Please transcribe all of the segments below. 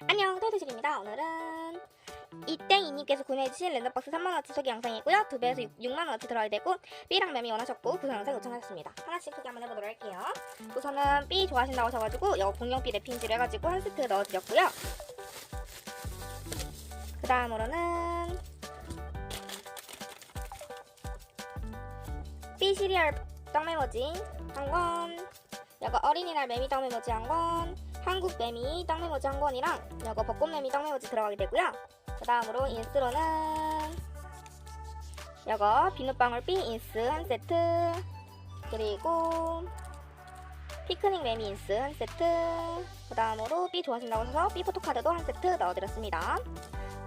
안녕 똘똘실입니다. 오늘은 이땡이님께서 구매해주신 랜덤박스 3만원어치 소개 영상이고요. 2배에서 6 만원어치 들어야 되고 B랑 맴이 원하셨고 구성 영상 요청하셨습니다. 하나씩 소개 한번 해보도록 할게요. 우선은 B 좋아하신다고 하셔가지고 이거 공룡 B 랩핑지를 해가지고 한 세트 넣어드렸고요. 그 다음으로는 B 시리얼 떡메모지 한권 이거 어린이날 매미 떡메모지 한권 한국 매미 떡메모지 한 권이랑 이거 벚꽃 매미 떡메모지 들어가게 되고요. 그 다음으로 인스로는 이거 비눗방울 비 인스 한 세트 그리고 피크닉 매미 인스 한 세트 그 다음으로 B 좋아하신다고 해서 B 포토카드도 한 세트 넣어드렸습니다.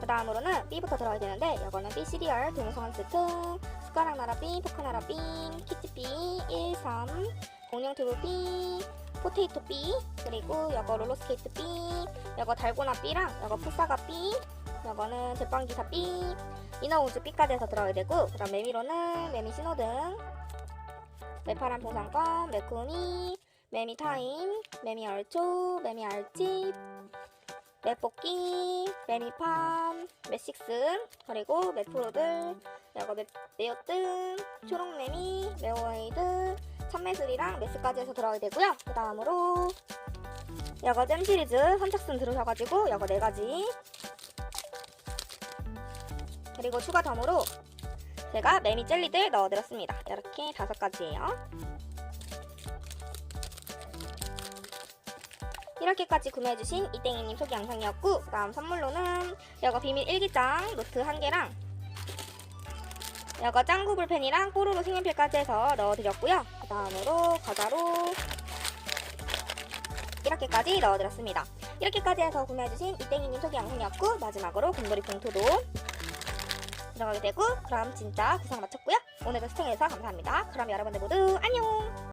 그 다음으로는 B부터 들어가야 되는데 이거는 B 시리얼 동영상 한 세트 숟가락 나라 B, 포크 나라 B, 키티 B 1, 3 공룡 튜브 B 포테이토 B 그리고 이거 롤러스케이트 B 이거 달고나 B랑 이거 풋사가 B 이거는 제빵기사 B 이너우즈 B까지 해서 들어가야 되고 그 다음 매미로는 매미 신호등 매파란 보상권 매꾸미 매미 타임 매미 얼초 매미 알집 매뽑기 매미팜 매식스 그리고 매프로들 이거 매, 매요뜸 초록매미 매오웨이드 참매슬이랑 메스까지 해서 들어가게 되고요. 그 다음으로 여거 잼 시리즈 선착순 들으셔가지고 여거 네 가지 그리고 추가 덤으로 제가 매미 젤리들 넣어드렸습니다. 이렇게 다섯 가지예요. 이렇게까지 구매해주신 이땡이님 소개 영상이었고 그 다음 선물로는 여거 비밀 일기장 노트 한 개랑 여거 짱구 볼펜이랑 뽀로로 색연필까지 해서 넣어드렸고요. 그 다음으로 과자로 이렇게까지 넣어드렸습니다. 이렇게까지 해서 구매해주신 이땡이님 소개 영상이었고 마지막으로 곰돌이 봉투도 들어가게 되고 그럼 진짜 구성 마쳤고요. 오늘도 시청해주셔서 감사합니다. 그럼 여러분들 모두 안녕!